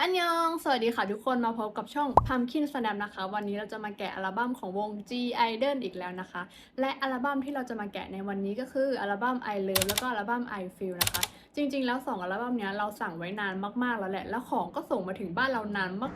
อันยอง สวัสดีค่ะทุกคนมาพบกับช่อง Pumpkin Snap นะคะ วันนี้เราจะมาแกะอัลบั้มของวง G Idol อีกแล้วนะคะ และอัลบั้มที่เราจะมาแกะในวันนี้ก็คืออัลบั้ม I Love แล้วก็อัลบั้ม I Feel นะคะ จริงๆ แล้วสองอัลบั้มนี้เราสั่งไว้นานมากๆแล้วแหละ แล้วของก็ส่งมาถึงบ้านเรานานมาก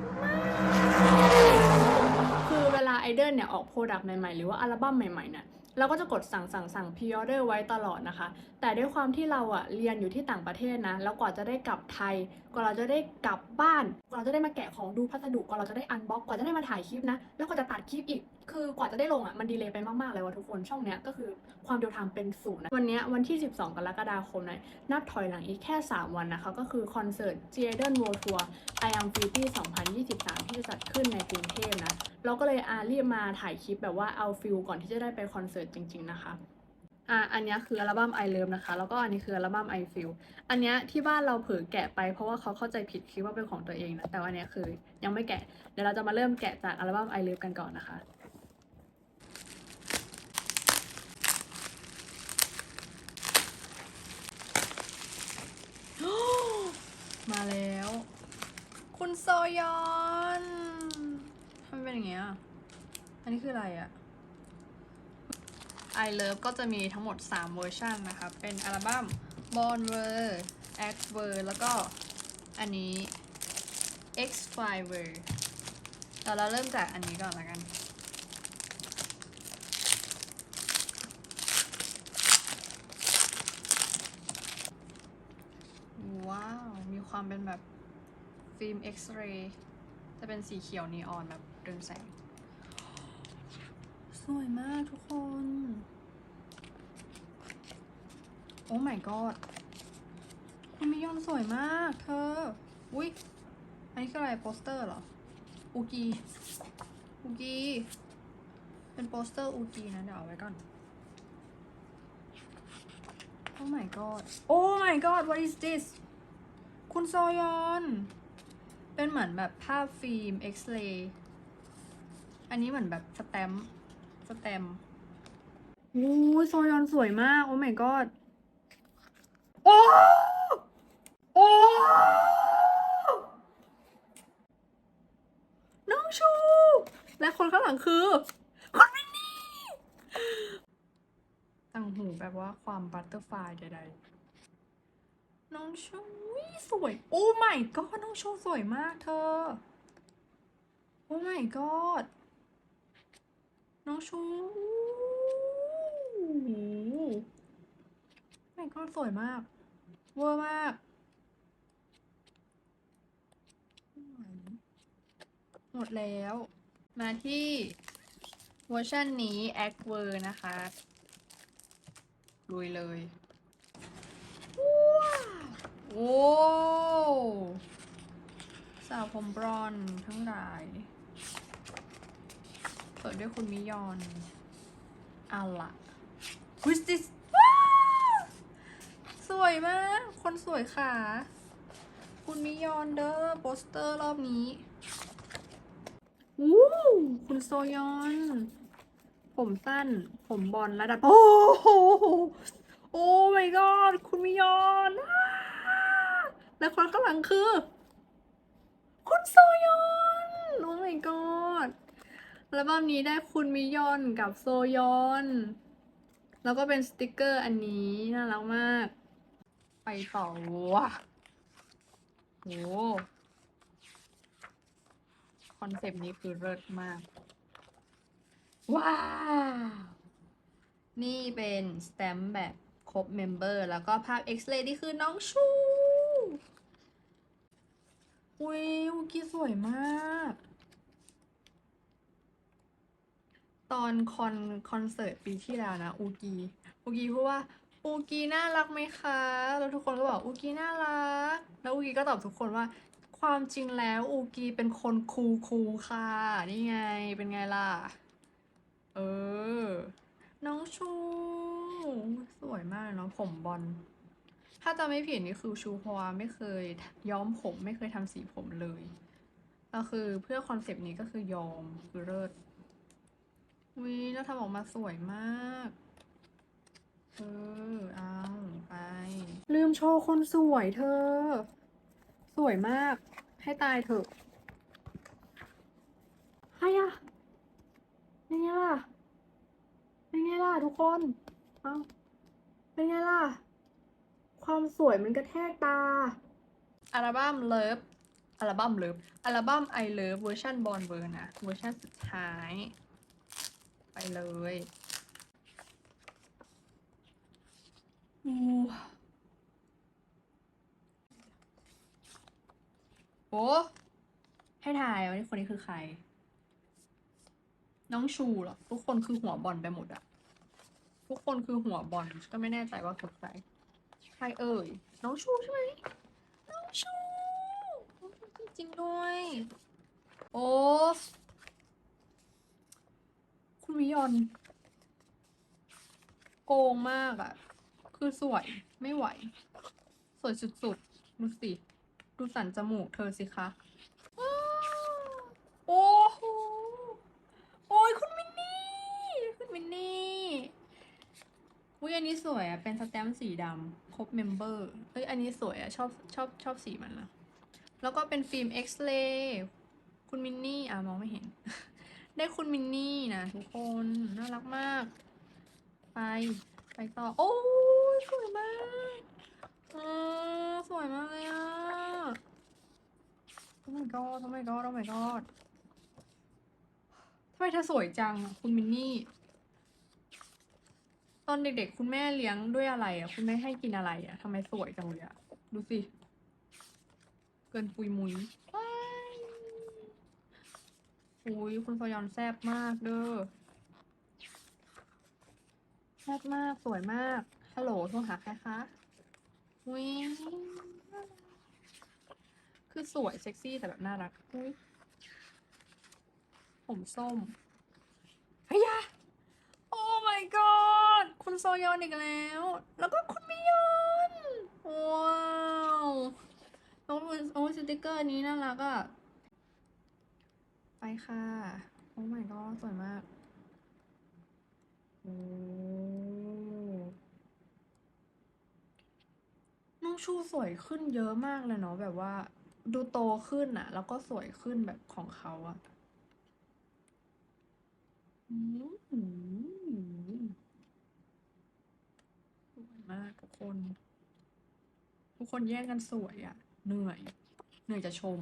ๆ คือเวลาไอดอลเนี่ยออกโปรดักต์ใหม่ๆ หรือว่าอัลบั้มใหม่ๆเนี่ย เราก็จะกดสั่งสั่งสั่งพิออเดอร์ไว้ตลอดนะคะ แต่ด้วยความที่เราอะเรียนอยู่ที่ต่างประเทศนะ แล้วกว่าจะได้กลับไทย กว่าเราจะได้กลับบ้าน กว่าเราจะได้มาแกะของดูพัสดุ กว่าเราจะได้อันบ็อก กว่าจะได้มาถ่ายคลิปนะ แล้วกว่าจะตัดคลิปอีก คือกว่าจะได้ลงอะมันดีเลยไปมาก ๆ เลยว่ะทุกคนช่องเนี้ยก็คือความเร็วทางเป็นศูนย์นะวันเนี้ยวันที่ 12 กรกฎาคมนะนับถอยหลังอีกแค่ 3 วันนะคะ ก็คือคอนเสิร์ต g i d e n World Tour I Am Beauty 2023 ที่จะจัดขึ้นในกรุงเทพนะเราก็เลยอารีบมาถ่ายคลิปแบบว่าเอาฟิลก่อนที่จะได้ไปคอนเสิร์ตจริง ๆ นะคะอะอันเนี้ยคืออัลบั้ม I Love นะคะ แล้วก็อันนี้คืออัลบั้ม I Feel อันเนี้ยที่บ้านเราเผลอแกะไปเพราะว่าเขาเข้าใจผิดคิดว่าเป็นของตัวเองนะ แต่ว่าอันเนี้ยคือยังไม่แกะ เดี๋ยวเราจะมาเริ่มแกะจากอัลบั้ม I Love กันก่อนนะคะ มาแล้ว คุณโซยอนทำไมเป็นอย่างเงี้ย อันนี้คืออะไรอะ I Love ก็จะมีทั้งหมด 3 เวอร์ชันนะคะ เป็นอัลบั้ม Born Ver X Ver แล้วก็อันนี้ X Fly Ver เดี๋ยวเราเริ่มจากอันนี้ก่อนละกัน ว้าว มี ความเป็นแบบฟิล์มเอ็กซเรย์จะเป็นสีเขียวนีออนแบบเรืองแสง สวยมากทุกคน โอ้ my god คุณมิยอนสวยมาก เธอ อุ้ยอันนี้คืออะไรโปสเตอร์เหรอ อูกี อูกี เป็นโปสเตอร์อูกีนะ เดี๋ยวเอาไว้ก่อน โอ้ my god โอ้ my god what is this คุณโซยอน เป็นเหมือนแบบภาพฟิล์มเอ็กซเรย์อันนี้เหมือนแบบสแตมป์สแตมป์โอ้ยโซยอนสวยมาก โอ้ my god โอ้ โอ้ น้องชู และคนข้างหลังคือคนวินนี่ต่างหูแบบว่าความบัตเตอร์ฟลายใดๆ น้องชูสวย โอ้ my god น้องชูสวยมากเธอ โอ้ my god น้องชูโอ้โห my god สวยมาก เวอร์มากหมดแล้ว มาที่เวอร์ชันนี้ a c t w e r นะคะลุยเลย โอ้สาวผมบรอนทั้งหลาย เปิดด้วยคุณมิยอน เอาละ Who's this สวยมาก คนสวยค่ะ คุณมิยอนเด้อโปสเตอร์รอบนี้วู้คุณโซยอน ผมสั้น ผมบอลระดับ โอ้โห โอ้ my god คุณมิยอนอ และคนข้างหลังคือ คุณโซยอนโอ้ my god อัลบั้มนี้ได้คุณมิยอนกับโซยอน แล้วก็เป็นสติกเกอร์อันนี้น่ารักมาก ไปต่อว่ะโหคอนเซปต์นี้คือเลิศมาก ว้าว นี่เป็นสแตมป์แบบครบเมมเบอร์ แล้วก็ภาพเอ็กซเรย์ที่คือน้องชู อุ้ยอุกี้สวยมาก ตอนคอนคอนเสิร์ตปีที่แล้วนะอูกีอูกีพูดว่าอูกีน่ารักไหมคะ แล้วทุกคนก็บอกอูกีน่ารัก แล้วอูกีก็ตอบทุกคนว่า ความจริงแล้วอูกีเป็นคนคูลคูลค่ะ นี่ไงเป็นไงล่ะ เออ น้องชู สวยมากเนาะผมบอล ถ้าจำไม่ผิดนี่คือชูพราะว่าไม่เคยย้อมผมไม่เคยทำสีผมเลยแล้วคือเพื่อคอนเซปต์นี้ก็คือยอมคือเลิศวิแล้วทำออกมาสวยมากเออเอาไป ลืมโชว์คนสวยเธอ สวยมาก ให้ให้ตายเถอะใครอะเป็นไงล่ะ เป็นไงล่ะทุกคน เอ้าเป็นไงล่ะ ความสวยมันกระแทกตา อัลบั้มเลิฟอัลบั้มเลิฟอัลบั้ม I Love เวอร์ชันบอลเวอร์นะเวอร์ชันสุดท้าย ไปเลยอู้โอ้ให้ทายว่าคนนี้คือใคร น้องชูเหรอ ทุกคนคือหัวบอลไปหมดอะทุกคนคือหัวบอลก็ไม่แน่ใจว่าคือใคร ใครเอ่ย น้องชูใช่ไหมน้องชูน้องชูจริงด้วย โอ้คุณวิยอน โกงมากอะคือสวยไม่ไหว สวยสุดๆ ดูสิ ดูสันจมูกเธอสิคะ โอ้โห โอ้ยคุณมินนี่ คุณมินนี่ อุ้ยอันนี้สวยอะเป็นสแตมป์สีดำครบเมมเบอร์เอ้ยอันนี้สวยอะชอบชอบชอบสีมันนะแล้วก็เป็นฟิล์มเอ็กซ์เรย์คุณมินนี่ อะ มองไม่เห็น ได้คุณมินนี่นะทุกคน น่ารักมาก ไปไปต่อ โอ้ยสวยมากอือสวยมากเลยอะโอ้ my god โอ้ my god โอ้ my god ทำไมเธอสวยจัง คุณมินนี่ ตอนเด็กๆ คุณแม่เลี้ยงด้วยอะไรอะ คุณแม่ให้กินอะไรอะทำไมสวยจังเลยอะ ดูสิ เกินปุยมุยอุ้ยคุณฟยอนแซ่บมากเด้อแซ่บมากสวยมาก ฮัลโหลโทรหาใครคะอุ้ยคือสวยเซ็กซี่แต่แบบน่ารักอุ้ยผมส้มเฮียะ my god คุณโซยอนอีกแล้ว แล้วก็คุณมิยอนว้าวน้องโอ้สติกเกอร์นี้น่ารักอะไปค่ะ โอ้ my god สวยมากโอ้น้องชูสวยขึ้นเยอะมากเลยเนาะแบบว่าดูโตขึ้นอะแล้วก็สวยขึ้นแบบของเขาอะอืมสวย มากทุกคน ทุกคนแย่งกันสวยอะเหนื่อย เหนื่อยจะชม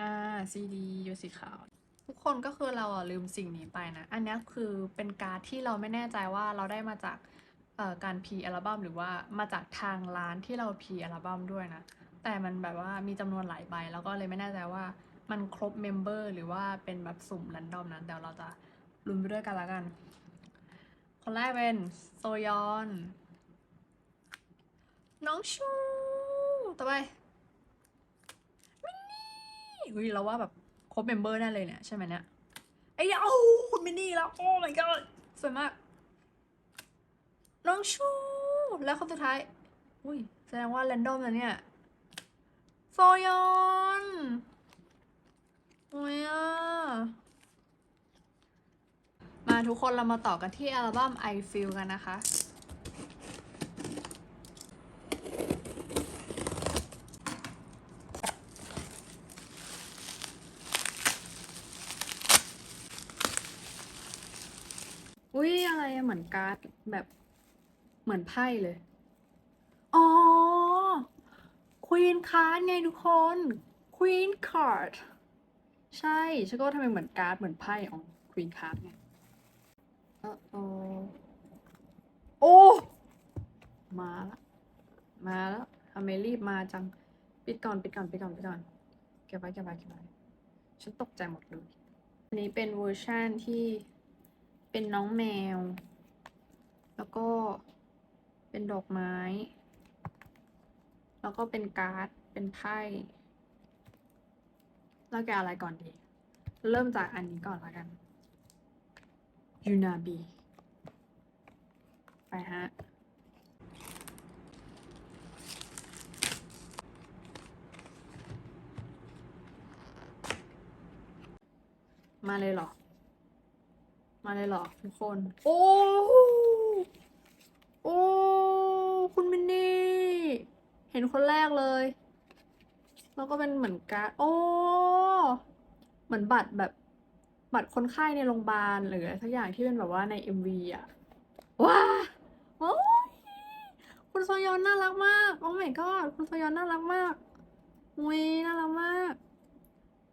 อ่าซีดียูสีขาว ทุกคนก็คือเราอะลืมสิ่งนี้ไปนะ อันนี้คือเป็นการ์ดที่เราไม่แน่ใจว่าเราได้มาจากเอ่อการพีอัลบั้มหรือว่ามาจากทางร้านที่เราพีอัลบั้มด้วยนะ แต่มันแบบว่ามีจำนวนหลายใบ แล้วก็เลยไม่แน่ใจว่ามันครบเมมเบอร์หรือว่าเป็นแบบสุ่มแรนดอมนั้นเดี๋ยวเราจะลุ้นไปด้วยกันละกัน คนแรกเป็นโซยอน น้องชู ต่อไปมินนี่อุ้ยเราว่าแบบครบเมมเบอร์แน่เลยเนี่ย ใช่ไหมเนี่ยไอ้ยเอาคุณมินนี่แล้ว โอ้ my god สวยมาก น้องชู แล้วคนสุดท้าย อุ้ย แสดงว่าแรนดอมนะเนี่ย โซยอนโอ้ยอะมา ทุกคนเรามาต่อกันที่อัลบั้ม I Feel กันนะคะ อุ้ยอะไรเหมือนการ์ดแบบเหมือนไพ่เลย อ๋อ Queen Card ไงทุกคน Queen Card ใช่ฉันก็ทำไมเหมือนการ์ดเหมือนไพ่ของ Queen Card ไง โอโอ้ มาละมาแล้วทำไมรีบมาจัง ปิดก่อนปิดก่อนปิดก่อนปิดก่อนเก็บไว้เก็บไว้เก็บไว้ฉันตกใจหมดเลย อันนี้เป็นเวอร์ชั่นที่เป็นน้องแมว แล้วก็เป็นดอกไม้ แล้วก็เป็นการ์ด เป็นไพ่ แล้วแกอะไรก่อนดี เริ่มจากอันนี้ก่อนละกัน ยูนาบี ไปฮะ มาเลยเหรอ มาเลยเหรอทุกคน โอ้โอ้คุณมินนี่ เห็นคนแรกเลย แล้วก็เป็นเหมือนการ์ดโอ้ เหมือนบัตรแบบ บัตรคนไข้ในโรงพยาบาลหรืออะไรสักอย่างที่เป็นแบบว่าในเอ็มวีอะว้าโอ้ยคุณโซยอนน่ารักมากโอ้ my god คุณโซยอนน่ารักมากอุ้ยน่ารักมาก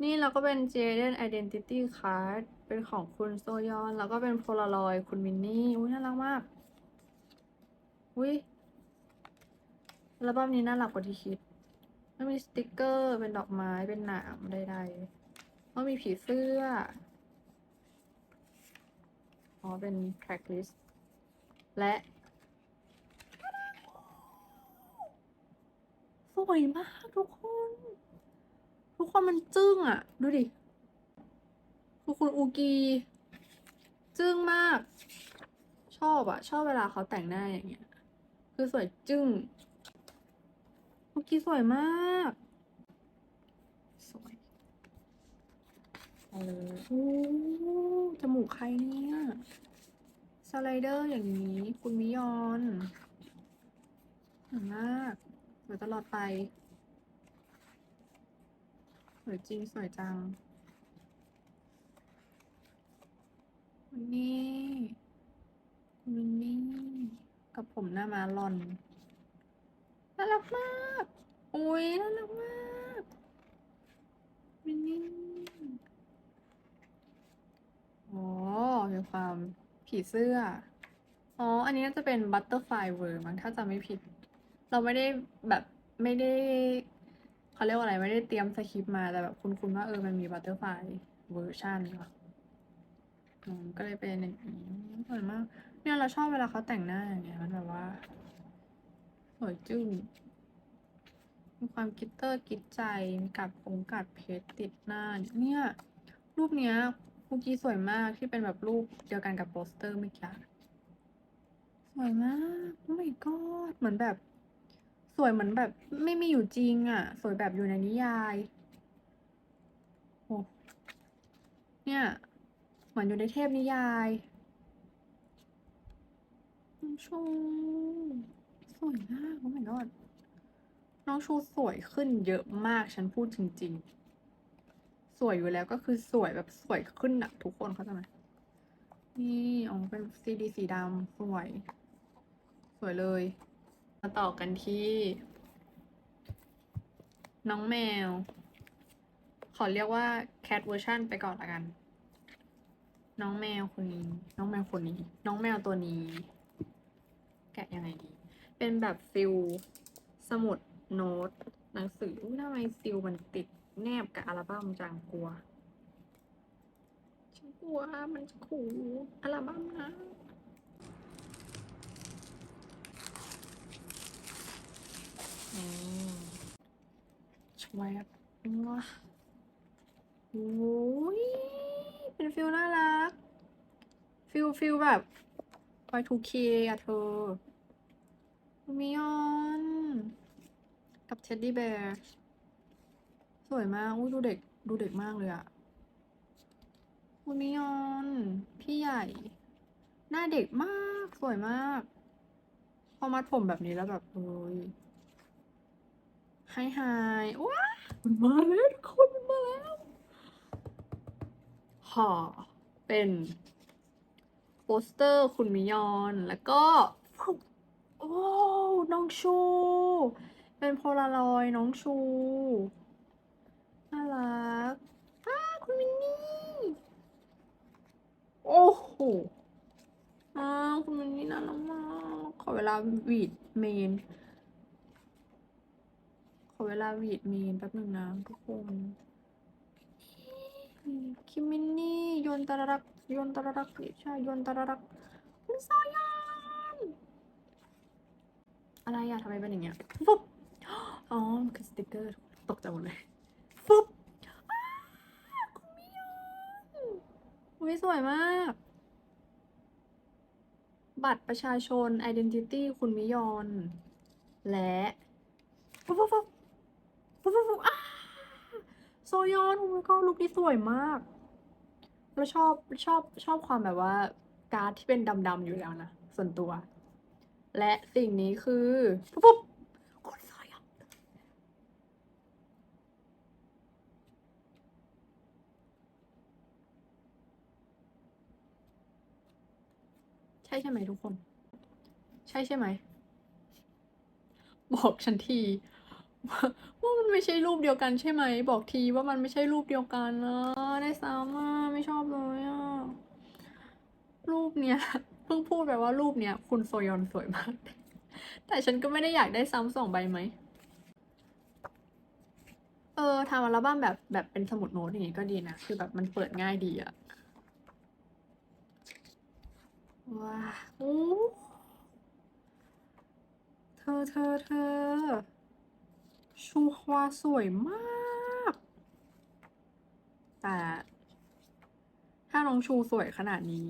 นี่เราก็เป็น Jaden Identity Card เป็นของคุณโซยอน แล้วก็เป็นโพลารอยคุณมินนี่อุ้ยน่ารักมากอุ้ยอัลบั้มนี้น่ารักกว่าที่คิดมันมีสติกเกอร์เป็นดอกไม้เป็นหนามใดๆแล้วมีผีเสื้อ อ๋อ เป็น track list และสวยมากทุกคน ทุกคนมันจึ้งอะดูดิคือคุณอูกี จึ้งมาก ชอบอะชอบเวลาเขาแต่งหน้าอย่างเงี้ย คือสวยจึ้งอูกีสวยมาก สวย เอาเลยโอ้จมูกใครเนี่ยสไลเดอร์อย่างนี้ คุณมิยอนสวยมากสวยตลอดไปสวยจริงสวยจังวันนี้คุณมินนี่ กับผมหน้ามาลอนน่ารักมาก อุ้ยน่ารักมากมินนี่ อ๋อมีความผีเสื้อ อ๋อ อันนี้น่าจะเป็น Butterfly World มั้งถ้าจำไม่ผิด เราไม่ได้แบบไม่ได้เขาเรียกว่าอะไรไม่ได้เตรียมสคริปต์มาแต่แบบคุ้นๆว่าเออมันมี Butterfly เวอร์ชันค่ะอืมก็เลยเป็นอย่างนี้สวยมาก เนี่ยเราชอบเวลาเขาแต่งหน้าอย่างเงี้ยมันแบบว่าสวยจึ้งมีความกิตเตอร์กิตใจมีกัดผงกัดเพชรติดหน้า เนี่ย รูปเนี้ย คุกกี้สวยมากที่เป็นแบบรูปเดียวกันกับโปสเตอร์เมื่อกี้สวยมากโอ้ my god เหมือนแบบ สวยเหมือนแบบ ไม่มีอยู่จริงอะ สวยแบบอยู่ในนิยายโอ้เนี่ย เหมือนอยู่ในเทพนิยายน้องชูสวยมากโอ้ my god น้องชูสวยขึ้นเยอะมากฉันพูดจริงๆ สวยอยู่แล้วก็คือสวยแบบสวยขึ้นอะทุกคนเข้าใจไหมนี่อ๋อเป็นซีดีสีดำสวย สวยเลย มาต่อกันที่ น้องแมว ขอเรียกว่าแคทเวอร์ชันไปก่อนละกัน น้องแมวคนนี้ น้องแมวคนนี้ น้องแมวตัวนี้ แกะยังไงดี เป็นแบบฟิลสมุดโน้ตหนังสืออุ๊ยทำไมซิลมันติด แนบกับอัลบั้มจังกลัว ฉันกลัวมันจะขู่อัลบั้มนะอืมชวบว้าโอ้ยเป็นฟิลน่ารัก ฟิลฟิลแบบ Y2K อะเธอมิยอน กับเท็ดดี้แบร์ สวยมากอุ้ยดูเด็กดูเด็กมากเลยอะคุณมิยอนพี่ใหญ่ หน้าเด็กมากสวยมาก พอมัดผมแบบนี้แล้วแบบเอ้ยไฮไฮว้ามันมาแล้วทุกคนมันมาแล้วห่อเป็นโปสเตอร์คุณมิยอนแล้วก็ โอ้ น้องชู เป็นโพลารอยด์น้องชู น่ารักอ้าคุณมินนี่ โอ้โหอ้าวคุณมินนี่น่ารักมากขอเวลาวีดเมน ขอเวลาวีดเมนแป๊บหนึ่งนะทุกคนคิมมินนี่โยนตารักโยนตารักใช่โยนตารักคุณซอยานอะไรอะทำไมเป็นอย่างเงี้ยฟุ๊บอ๋อมันคือสติกเกอร์ตกใจหมดเลยฟุบอ้าคุณมิยอนอุ้ยสวยมาก บัตรประชาชน identity คุณมิยอน และฟุบฟุบฟุบฟุบฟุบฟุบอ้าโซยอนโอ้ my god ลุคนี้สวยมาก แล้วชอบชอบชอบความแบบว่าการ์ดที่เป็นดำๆอยู่แล้วนะ ส่วนตัว และสิ่งนี้คือปุ๊บปุ๊บคุณซอยอน ช่ใช่ไหมทุกคน ใช่ใช่ไหม บอกฉันที ว่ามันไม่ใช่รูปเดียวกันใช่ไหม บอกทีว่ามันไม่ใช่รูปเดียวกันนะได้ซ้ำอะไม่ชอบเลยอะรูปเนี้ยเพิ่งพูดไปว่ารูปเนี้ย คุณโซยอนสวยมาก แต่ฉันก็ไม่ได้อยากได้ซ้ำสองใบไหมเออทำอัลบั้มแบบแบบเป็นสมุดโน้ตอย่างงี้ก็ดีนะ คือแบบมันเปิดง่ายดีอะ ว้าโอ้เธอเธอเธอ ชูฮวาสวยมาก แต่ ถ้าน้องชูสวยขนาดนี้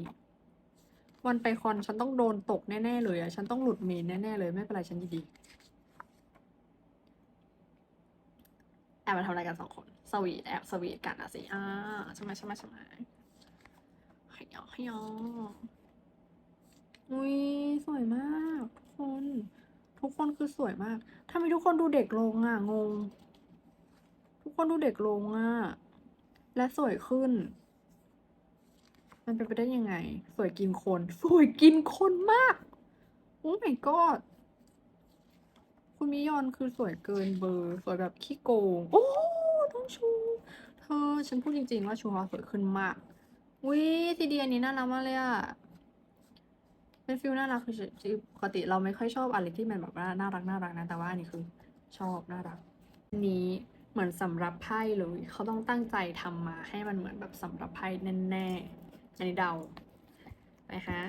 วันไปคอนฉันต้องโดนตกแน่ ๆ เลยอะฉันต้องหลุดเมนแน่ ๆ เลย ไม่เป็นไรฉันยินดีแอบมาทำอะไรกันสองคน สวีทแอบสวีทกันอะสิอ่าใช่ไหมใช่ไหมใช่ไหมขยอขยอ อุ้ยสวยมากทุกคน ทุกคนคือสวยมากทำไมทุกคนดูเด็กลงอะงง ทุกคนดูเด็กลงอะ และสวยขึ้น มันเป็นไปได้ยังไง สวยกินคน สวยกินคนมากโอ้ my god คุณมิยอนคือสวยเกินเบอร์ สวยแบบขี้โกง โอ้ต้องชู เธอ ฉันพูดจริงๆว่าชูฮอสวยขึ้นมากวิทีเดียนนี้น่ารักมากเลยอะ เป็นฟิลน่ารักคือคือปกติเราไม่ค่อยชอบอะไรที่มันแบบว่าน่ารักน่ารักนะแต่ว่าอันนี้คือชอบน่ารักนนี้เหมือนสำหรับไพ่เลยเขาต้องตั้งใจทำมาให้มันเหมือนแบบสำหรับไพ่แน่ๆอันนี้เดาไปฮะ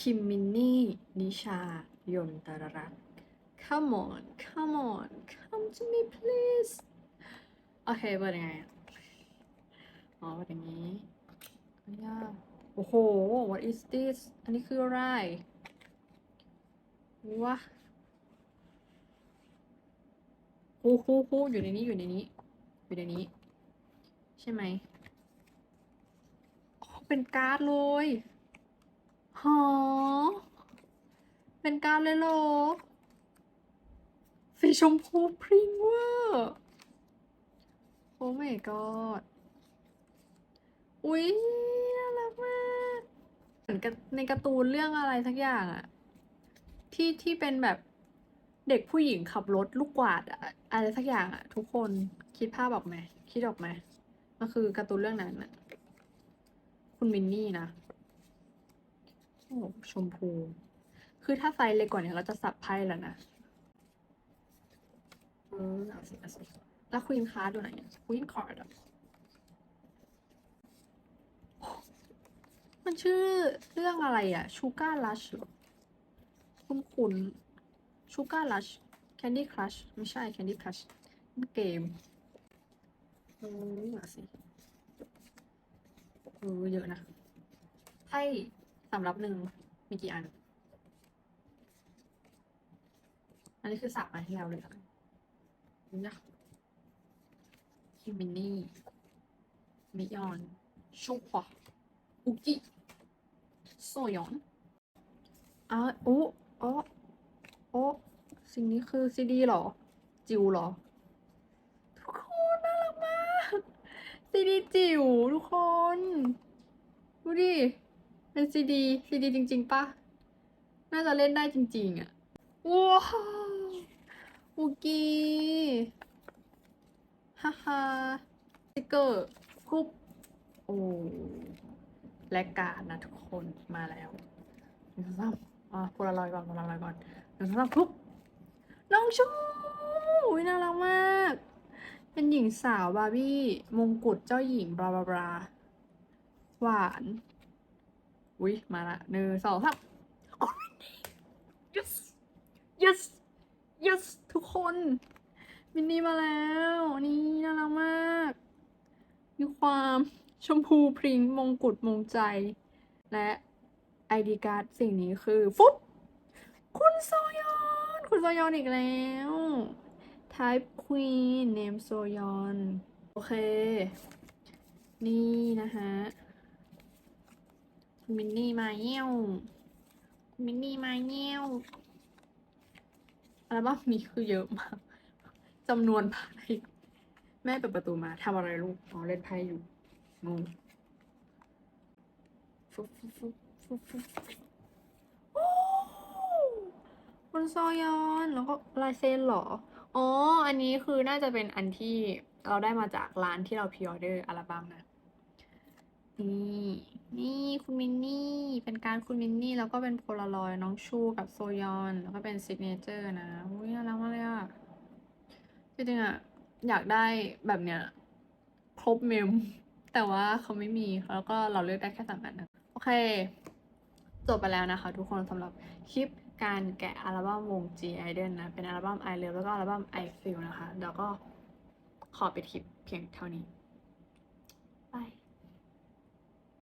คิมมินนี่ นิชายนตรรัตน์ come on come on come to me please โอเคเปิดยังไงอะอ๋อเปิดอย่างนี้ยากโอ้โห what is this อันนี้คืออะไรวะฮู้ฮู้ฮู้อยู่ในนี้อยู่ในนี้ อยู่ในนี้ ใช่ไหมอ๋อเป็นการ์ดเลยหอเป็นการ์ดเลยเหรอ สีชมพูพริ้งเวอร์โอ้ my god อุ๊ยน่ารักมากเหมือนกับในการ์ตูนเรื่องอะไรสักอย่างอะที่ที่เป็นแบบเด็กผู้หญิงขับรถลูกกวาดอะอะไรสักอย่างอะทุกคนคิดภาพออกไหมคิดออกไหมมันคือการ์ตูนเรื่องนั้นอะคุณมินนี่นะโอ้ชมพู คือถ้าไซส์เล็กกว่านี้เราจะสับไพ่แล้วนะ เออเอาสิเอาสิแล้วควีนคาร์ดอยู่ไหนควีนคาร์ดมันชื่อเรื่องอะไรอะชูการ์ลัชหรอคุณคุณชูการ์ลัชแคนดี้ครัชไม่ใช่แคนดี้ครัชเกมเออนี่มาสิเออเยอะนะไพ่สำรับหนึ่งมีกี่อัน อันนี้คือสับมาให้เราเลยค่ะ นี่นะคิมินี่มิยอนชูควาอุกิโซยอนอะโอ้โอ้โอ้สิ่งนี้คือซีดีหรอ จิวหรอ ทุกคนน่ารักมากซีดีจิวทุกคน ดูดิ เป็นซีดีซีดีจริง ๆปะน่าจะเล่นได้จริง ๆ อะว้า วอุกี้ฮ่าฮ่าสติกเกอร์คุบโอ้และการดนะทุกคนมาแล้วหนึ่งสองสามอะโพลารอยก่อนโพลารอยก่อนหนึ่งสองสามคุบน้องชูอุ้ยน่ารักมาก เป็นหญิงสาวบาร์บี้มงกุฎเจ้าหญิงบลาบลาบลาหวานอุ้ยมาละหนึ่งสองสาม yes yes yes ทุกคน มินนี่มาแล้ว นี่น่ารักมาก มีความชมพูพริ้งมงกุฎมงใจ และไอดีการ์ดสิ่งนี้คือ ฟุตคุณโซยอน คุณโซยอนอีกแล้ว Type Queen Name โซยอน โอเค นี่นะฮะมินนี่มาเยี่ยวมินนี่มาเยี่ยว อัลบั้มนี้คือเยอะมากจำนวนไพ่แม่เปิดประตูมาทำอะไรลูกอ๋อเล่นไพ่อยู่งงฟุบฟุบฟุบฟุบฟุบโอ้คุณซอยอนแล้วก็ลายเซ็นเหรอ อ๋อ อันนี้คือน่าจะเป็นอันที่เราได้มาจากร้านที่เราพ r ออเดอร์อัลบั้มนะ นี่นี่คุณมินนี่ เป็นการคุณมินนี่ แล้วก็เป็นโพลารอยน้องชูกับโซยอน แล้วก็เป็นซิกเนเจอร์นะอุ้ยน่ารักมากเลยอะจริงๆอะอยากได้แบบเนี้ยครบเมม แต่ว่าเขาไม่มีแล้วก็เราเลือกได้แค่สามอันนะ โอเค จบไปแล้วนะคะ ทุกคนสำหรับคลิปการแกะอัลบั้มวง G Idol นะ เป็นอัลบั้ม I Love แล้วก็อัลบั้ม I Feel นะคะเดี๋ยวก็ขอปิดคลิปเพียงเท่านี้